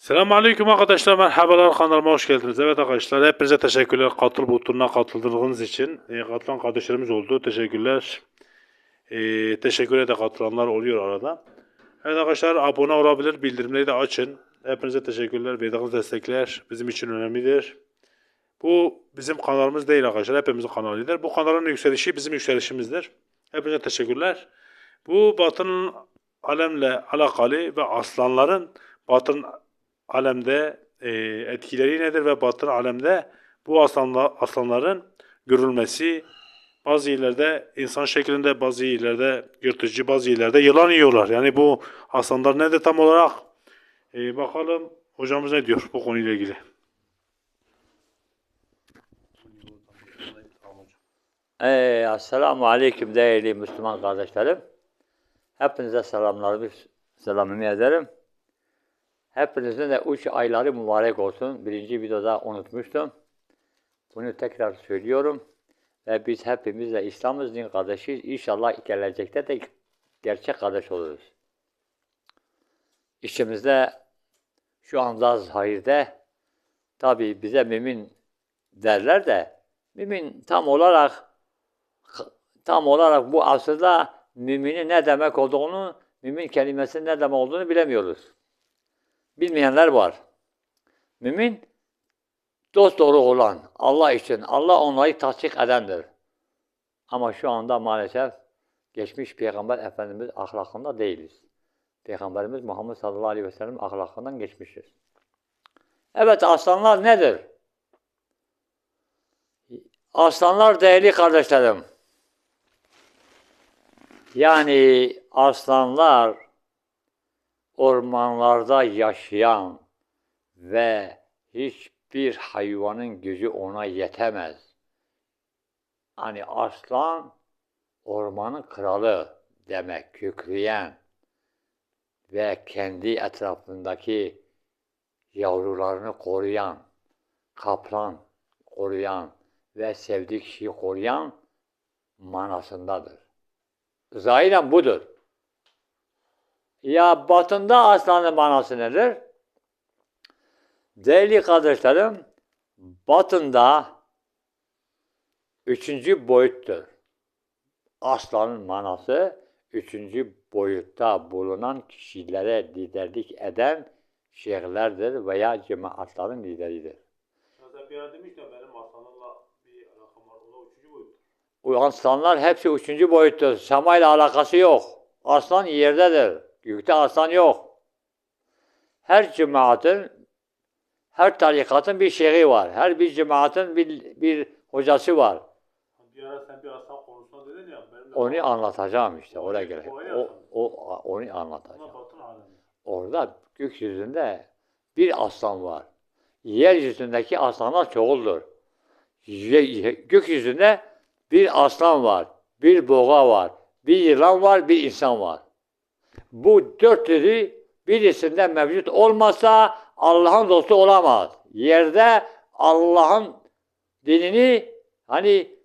Selamun Aleyküm arkadaşlar, merhabalar kanalıma hoş geldiniz. Evet arkadaşlar, hepinize teşekkürler katıl butonuna katıldığınız için. E, katılan kardeşlerimiz oldu, teşekkürler. E, teşekkür de katılanlar oluyor arada. Evet arkadaşlar, abone olabilir, bildirimleri de açın. Hepinize teşekkürler, verdiğiniz destekler bizim için önemlidir. Bu bizim kanalımız değil arkadaşlar, hepimizin kanalıdır. Bu kanalın yükselişi bizim yükselişimizdir. Hepinize teşekkürler. Bu batının alemle alakalı ve aslanların batın alemde e, etkileri nedir ve batın alemde bu aslanla, aslanların görülmesi bazı yerlerde insan şeklinde bazı yerlerde yırtıcı bazı yerlerde yılan yiyorlar. Yani bu aslanlar nedir tam olarak? E, bakalım hocamız ne diyor bu konuyla ilgili. Ey, Esselamu Aleyküm değerli Müslüman kardeşlerim. Hepinize selamlarımı, selamımı ederim. Hepinizin de üç ayları mübarek olsun. Birinci videoda unutmuştum. Bunu tekrar söylüyorum. Ve biz hepimiz de İslam'ız din kardeşiyiz. İnşallah gelecekte de gerçek kardeş oluruz. İçimizde şu anda zahirde tabi bize mümin derler de mümin tam olarak tam olarak bu asırda müminin ne demek olduğunu, mümin kelimesinin ne demek olduğunu bilemiyoruz. Bilmeyenler var. Mümin dost doğru olan, Allah için, Allah onları tasdik edendir. Ama şu anda maalesef geçmiş Peygamber Efendimiz ahlakında değiliz. Peygamberimiz Muhammed sallallahu aleyhi ve sellem ahlakından geçmişiz. Evet aslanlar nedir? Aslanlar değerli kardeşlerim. Yani aslanlar ormanlarda yaşayan ve hiçbir hayvanın gücü ona yetemez. Hani aslan ormanın kralı demek, kükreyen ve kendi etrafındaki yavrularını koruyan, kaplan koruyan ve sevdiği kişiyi koruyan manasındadır. Zahiren budur. Ya batında aslanın manası nedir? Değerli kardeşlerim, batında üçüncü boyuttur. Aslanın manası üçüncü boyutta bulunan kişilere liderlik eden şeyhlerdir veya cemaatlerin lideridir. Mesela bir ara demiştim benim aslanlarla bir alakam var. O da üçüncü boyut. Bu aslanlar hepsi üçüncü boyuttur. Semayla alakası yok. Aslan yerdedir. Gökte aslan yok. Her cemaatin, her tarikatın bir şeyhi var. Her bir cemaatin bir, bir hocası var. Bir ara sen bir aslan konusunda dedin ya. Benim de Onu anlatacağım işte oraya göre. O O, onu anlatacağım. Orada gökyüzünde bir aslan var. Yeryüzündeki aslanlar çoğuldur. Gökyüzünde bir aslan var, bir boğa var, bir yılan var, bir insan var. Bu dört türü birisinde mevcut olmasa Allah'ın dostu olamaz. Yerde Allah'ın dinini hani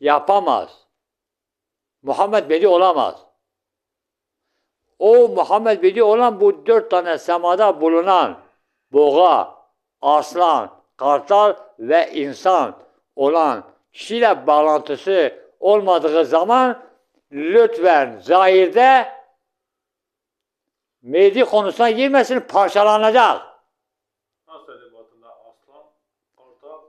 yapamaz. Muhammed Bedi olamaz. O Muhammed Bedi olan bu dört tane semada bulunan boğa, aslan, kartal ve insan olan kişiyle bağlantısı olmadığı zaman lütfen zahirde Mehdi konusuna girmesin parçalanacak. Nasıl öyle batında aslan, kartal,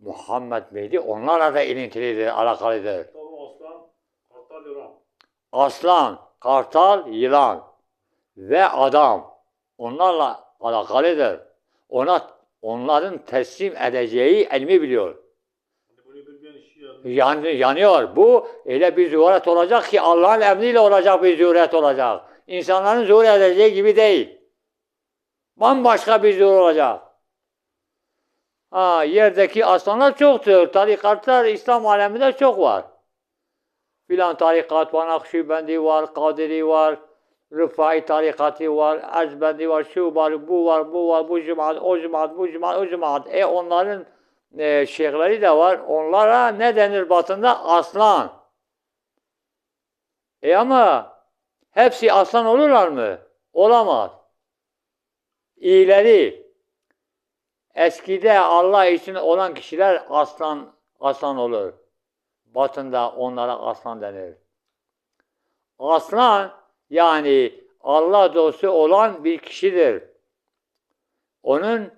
Muhammed Mehdi onlarla da ilintilidir, alakalıdır. aslan, kartal, yılan. Aslan, kartal, yılan ve adam onlarla alakalıdır. Ona onların teslim edeceği ilmi biliyor. Hani bunu bilmeyen işi yanlış. Yan, yanıyor. Bu öyle bir zuhuret olacak ki Allah'ın emriyle olacak bir zuhuret olacak. İnsanların zuhur edeceği gibi değil. Bambaşka bir zuhur olacak. Ha, yerdeki aslanlar çoktur. Tarikatlar İslam aleminde çok var. Filan tarikat var, Nakşibendi var, Kadiri var, Rıfai tarikatı var, Ezbendi var, şu var, bu var, bu var, bu cemaat, o cemaat, bu cemaat, o cemaat. E onların e, şeyhleri de var. Onlara ne denir batında? Aslan. E ama hepsi aslan olurlar mı? Olamaz. iyileri eskide Allah için olan kişiler aslan aslan olur. Batında onlara aslan denir. Aslan yani Allah dostu olan bir kişidir. Onun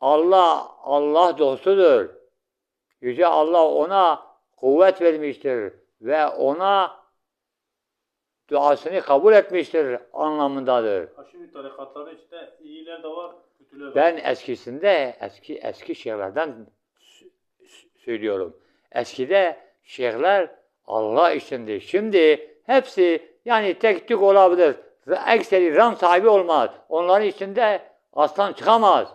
Allah Allah dostudur. Yüce Allah ona kuvvet vermiştir ve ona duasını kabul etmiştir anlamındadır. Haşimi tarikatları içinde iyiler de var, kötüler de Ben eskisinde eski eski s- söylüyorum. Eskide şeyhler Allah içindi. Şimdi hepsi yani tek tük olabilir. Ekseri ram sahibi olmaz. Onların içinde aslan çıkamaz.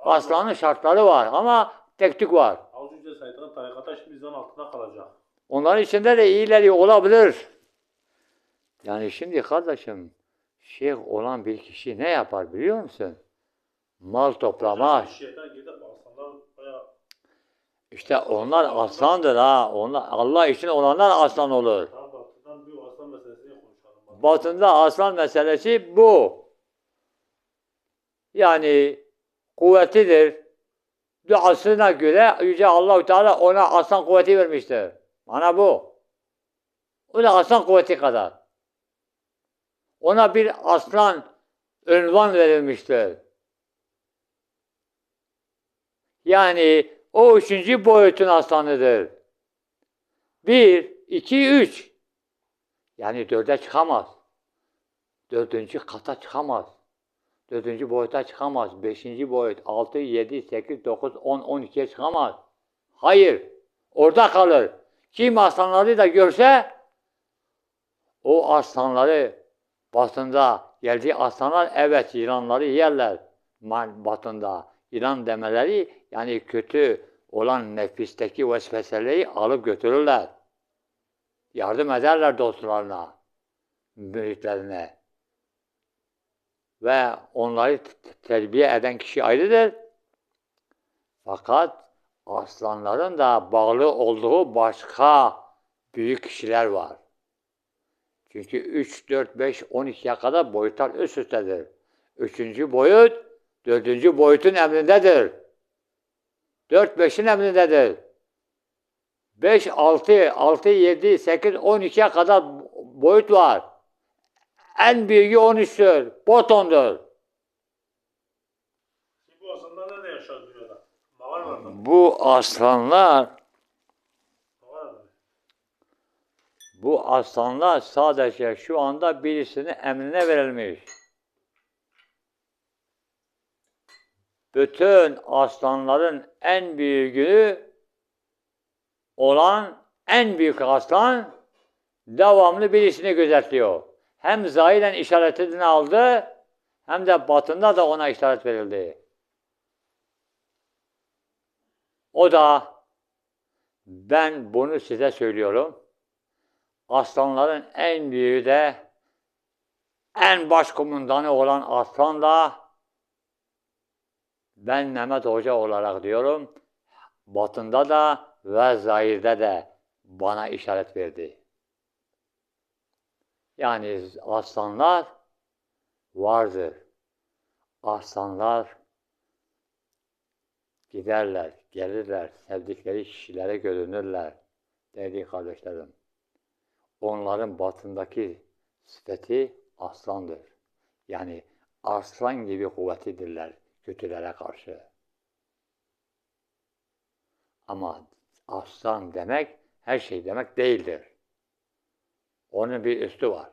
Aslanın şartları var ama tek tük var. Az önce sayılan tarikata şimdi bizden altında kalacak. Onların içinde de iyileri olabilir. Yani şimdi kardeşim şeyh olan bir kişi ne yapar biliyor musun? Mal toplamaz. İşte onlar aslandır ha. Onlar Allah için olanlar aslan olur. Batında aslan meselesi bu. Yani kuvvetidir. Duasına göre Yüce Allahu Teala ona aslan kuvveti vermiştir. Bana bu. O da aslan kuvveti kadar. Ona bir aslan ünvan verilmiştir. Yani o üçüncü boyutun aslanıdır. Bir, iki, üç. Yani dörde çıkamaz. Dördüncü kata çıkamaz. Dördüncü boyuta çıkamaz. Beşinci boyut, altı, yedi, sekiz, dokuz, on, on ikiye çıkamaz. Hayır. Orada kalır. Kim aslanları da görse o aslanları batında geldiği aslanlar evet yılanları yerler batında. Yılan demeleri yani kötü olan nefisteki vesveseleri alıp götürürler. Yardım ederler dostlarına, müritlerine. Ve onları terbiye eden kişi ayrıdır. Fakat aslanların da bağlı olduğu başka büyük kişiler var. Çünkü 3, 4, 5, 12'ye kadar boyutlar üst üstedir. Üçüncü boyut, dördüncü boyutun emrindedir. 4, 5'in emrindedir. 5, 6, 6, 7, 8, 12'ye kadar boyut var. En büyüğü 13'tür. Botondur. Şimdi bu aslanlar nerede yaşar dünyada? Mağaralarda mı? Bu aslanlar, Mağarada mı? Bu aslanlar sadece şu anda birisinin emrine verilmiş. Bütün aslanların en büyüğü olan en büyük aslan devamlı birisini gözetliyor. Hem zahiren işaretini aldı hem de batında da ona işaret verildi. O da ben bunu size söylüyorum. Aslanların en büyüğü de en baş kumandanı olan aslan da ben Mehmet Hoca olarak diyorum. Batında da ve zahirde de bana işaret verdi. Yani aslanlar vardır. Aslanlar giderler, gelirler, sevdikleri kişilere görünürler. Değerli kardeşlerim. Onların batındaki sıfeti aslandır. Yani aslan gibi kuvvetlidirler kötülere karşı. Ama aslan demek her şey demek değildir. Onun bir üstü var.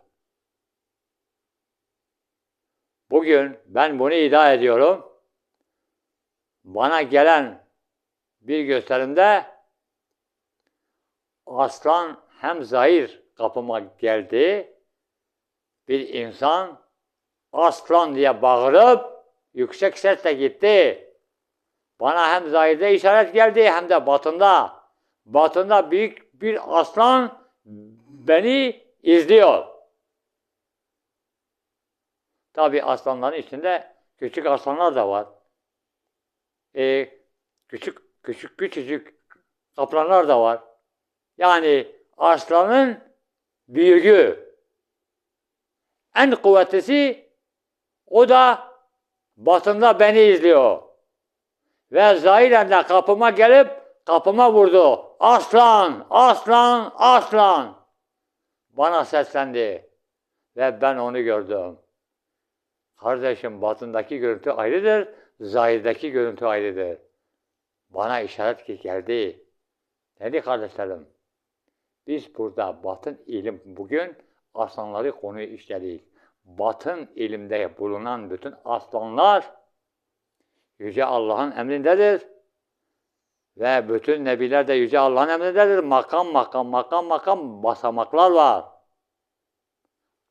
Bugün ben bunu iddia ediyorum. Bana gelen bir gösterimde aslan hem zahir kapıma geldi. Bir insan aslan diye bağırıp yüksek sesle gitti. Bana hem zahirde işaret geldi hem de batında. Batında büyük bir aslan beni izliyor. Tabi aslanların içinde küçük aslanlar da var. Ee, küçük küçük küçücük kaplanlar da var. Yani aslanın büyüğü. En kuvvetlisi o da Batında beni izliyor. Ve zahiren de kapıma gelip kapıma vurdu. Aslan, aslan, aslan. Bana seslendi. Ve ben onu gördüm. Kardeşim batındaki görüntü ayrıdır, zahirdeki görüntü ayrıdır. Bana işaret ki geldi. Dedi kardeşlerim, biz burada batın ilim bugün aslanları konuyu işledik. Batın ilimde bulunan bütün aslanlar Yüce Allah'ın emrindedir. Ve bütün nebiler de Yüce Allah'ın emrindedir. Makam makam makam makam basamaklar var.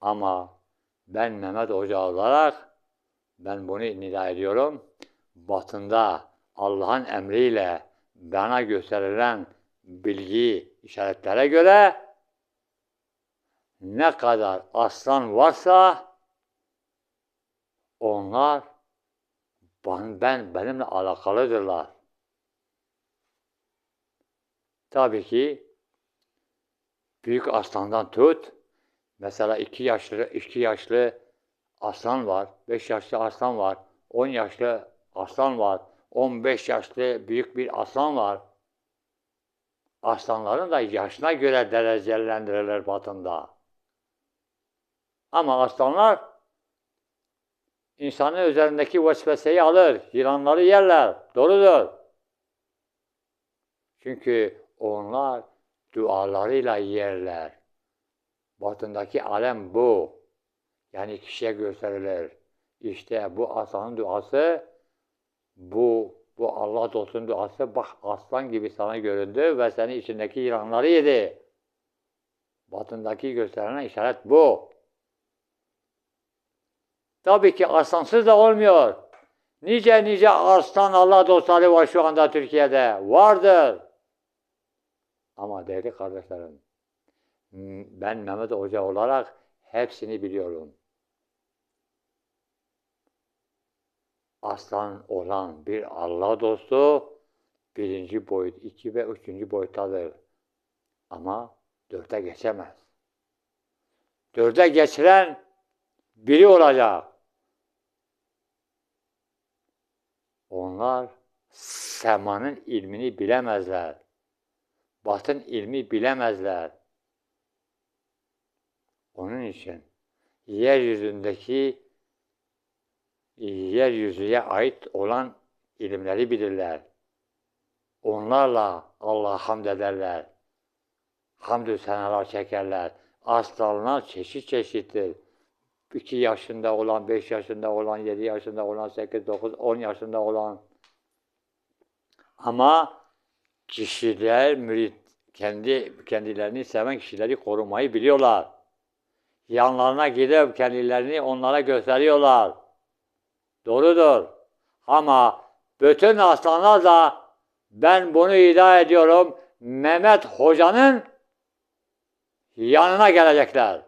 Ama ben Mehmet Hoca olarak ben bunu nida ediyorum. Batında Allah'ın emriyle bana gösterilen bilgi işaretlere göre ne kadar aslan varsa onlar ben, ben benimle alakalıdırlar. Tabii ki büyük aslandan tut. Mesela iki yaşlı iki yaşlı aslan var, beş yaşlı aslan var, on yaşlı aslan var, on beş yaşlı büyük bir aslan var. Aslanların da yaşına göre derecelendirilir batında. Ama aslanlar insanın üzerindeki vesveseyi alır, yılanları yerler. Doğrudur. Çünkü onlar dualarıyla yerler. Batındaki alem bu. Yani kişiye gösterilir. İşte bu aslanın duası, bu bu Allah dostunun duası bak aslan gibi sana göründü ve senin içindeki yılanları yedi. Batındaki gösterilen işaret bu. Tabii ki aslansız da olmuyor. Nice nice aslan Allah dostları var şu anda Türkiye'de. Vardır. Ama değerli kardeşlerim, ben Mehmet Hoca olarak hepsini biliyorum. Aslan olan bir Allah dostu birinci boyut, iki ve üçüncü boyuttadır. Ama dörde geçemez. Dörde geçiren biri olacak. Onlar semanın ilmini bilemezler. Batın ilmi bilemezler. Onun için yeryüzündeki yeryüzüye ait olan ilimleri bilirler. Onlarla Allah'a hamd ederler. Hamdü senalar çekerler. Aslanlar çeşit çeşittir. 2 yaşında olan, 5 yaşında olan, 7 yaşında olan, 8, 9, 10 yaşında olan. Ama kişiler, mürit, kendi kendilerini seven kişileri korumayı biliyorlar. Yanlarına gidip kendilerini onlara gösteriyorlar. Doğrudur. Ama bütün aslanlar da ben bunu iddia ediyorum Mehmet Hoca'nın yanına gelecekler.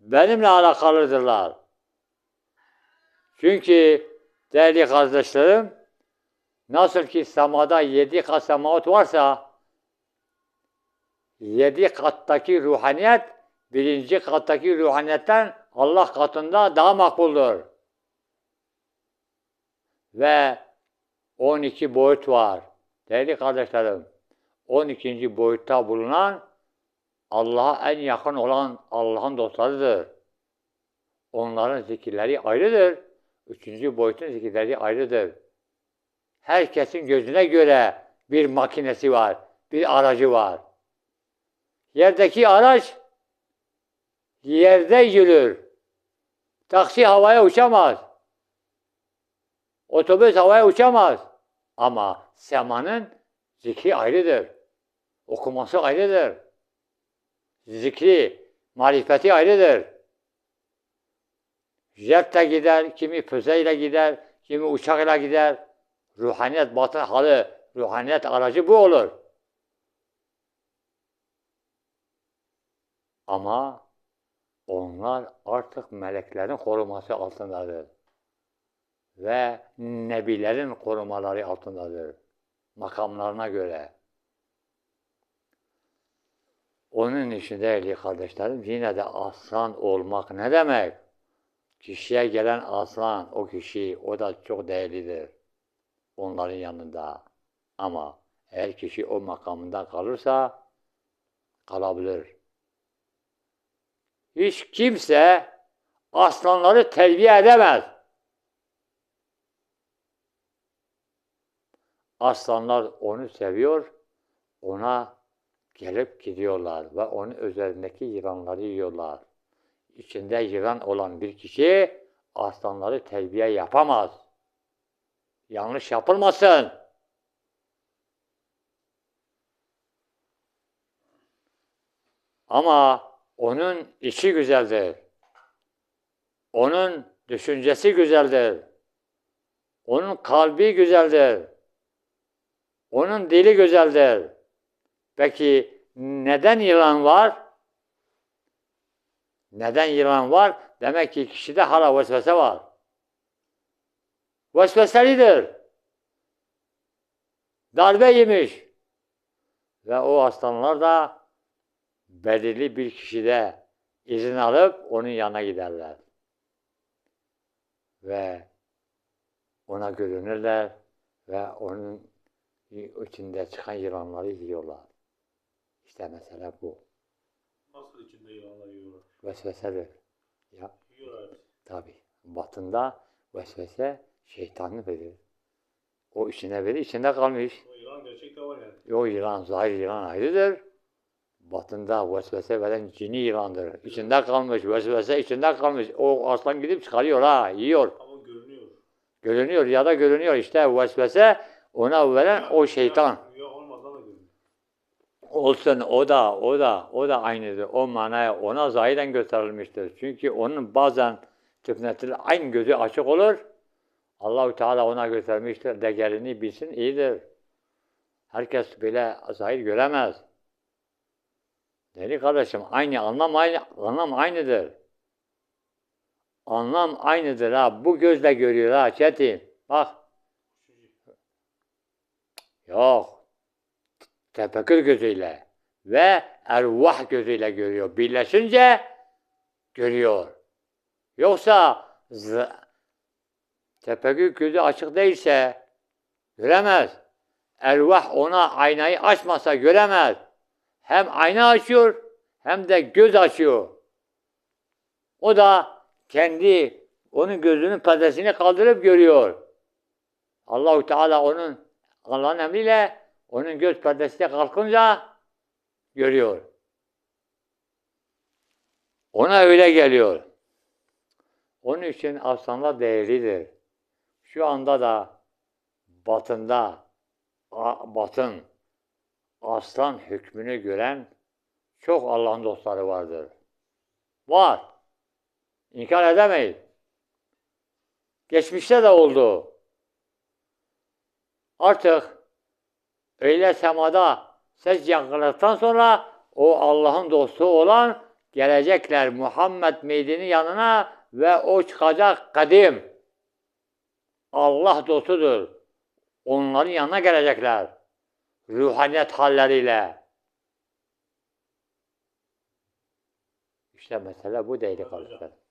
Benimle alakalıdırlar. Çünkü değerli kardeşlerim nasıl ki semada yedi kat semavat varsa yedi kattaki ruhaniyet birinci kattaki ruhaniyetten Allah katında daha makbuldür. Ve 12 boyut var. Değerli kardeşlerim, 12. boyutta bulunan Allah'a en yakın olan Allah'ın dostlarıdır. Onların zikirleri ayrıdır. Üçüncü boyutun zikirleri ayrıdır. Herkesin gözüne göre bir makinesi var, bir aracı var. Yerdeki araç yerde yürür. Taksi havaya uçamaz. Otobüs havaya uçamaz. Ama semanın zikri ayrıdır. Okuması ayrıdır. Zikri, marifeti ayrıdır. Jetle gider, kimi füzeyle gider, kimi uçakla gider. Ruhaniyet batın halı, ruhaniyet aracı bu olur. Ama onlar artık meleklerin koruması altındadır. Ve nebilerin korumaları altındadır. Makamlarına göre. Onun için değerli kardeşlerim yine de aslan olmak ne demek? kişiye gelen aslan, o kişi, o da çok değerlidir. Onların yanında. Ama eğer kişi o makamında kalırsa, kalabilir. Hiç kimse aslanları terbiye edemez. Aslanlar onu seviyor, ona gelip gidiyorlar ve onun üzerindeki yılanları yiyorlar. İçinde yılan olan bir kişi aslanları terbiye yapamaz. Yanlış yapılmasın. Ama onun içi güzeldir. Onun düşüncesi güzeldir. Onun kalbi güzeldir. Onun dili güzeldir. Peki neden yılan var? Neden yılan var? Demek ki kişide hala vesvese var. Vesveselidir. Darbe yemiş. Ve o aslanlar da belirli bir kişide izin alıp onun yanına giderler. Ve ona görünürler ve onun içinde çıkan yılanları yiyorlar. İşte mesela bu. Nasıl içinde yılanlar yiyorlar? Vesvesedir. Ya Yiyorlar. tabi. Batında vesvese şeytanı verir. O içine verir, içinde kalmış. O yılan gerçekte var yani. O yılan, zahir yılan ayrıdır. Batında vesvese veren cini yılandır. İçinde kalmış, vesvese içinde kalmış. O aslan gidip çıkarıyor ha, yiyor. Ama görünüyor. Görünüyor ya da görünüyor. İşte vesvese ona veren o şeytan. Olsun o da o da o da aynıdır. O manaya ona zahiren gösterilmiştir. Çünkü onun bazen tüpnetil aynı gözü açık olur. Allahu Teala ona göstermiştir. Değerini bilsin iyidir. Herkes böyle zahir göremez. Deli kardeşim aynı anlam aynı anlam aynıdır. Anlam aynıdır ha. Bu gözle görüyor ha Çetin. Bak. Yok. Tefekkür gözüyle ve ervah gözüyle görüyor. Birleşince görüyor. Yoksa tefekkür gözü açık değilse göremez. Ervah ona aynayı açmasa göremez. Hem ayna açıyor hem de göz açıyor. O da kendi onun gözünün perdesini kaldırıp görüyor. Allahu Teala onun Allah'ın emriyle onun göz perdesi de kalkınca görüyor. Ona öyle geliyor. Onun için aslanlar değerlidir. Şu anda da batında, batın aslan hükmünü gören çok Allah'ın dostları vardır. Var. İnkar edemeyiz. Geçmişte de oldu. artıq elə səmada səs yaxınlıqdan sonra o Allahın dostu olan gələcəklər Muhammed meydinin yanına və o çıxacaq qədim. Allah dostudur. Onların yanına gələcəklər. Ruhaniyyət halləri ilə. İşte məsələ bu deyilir qardaşlar.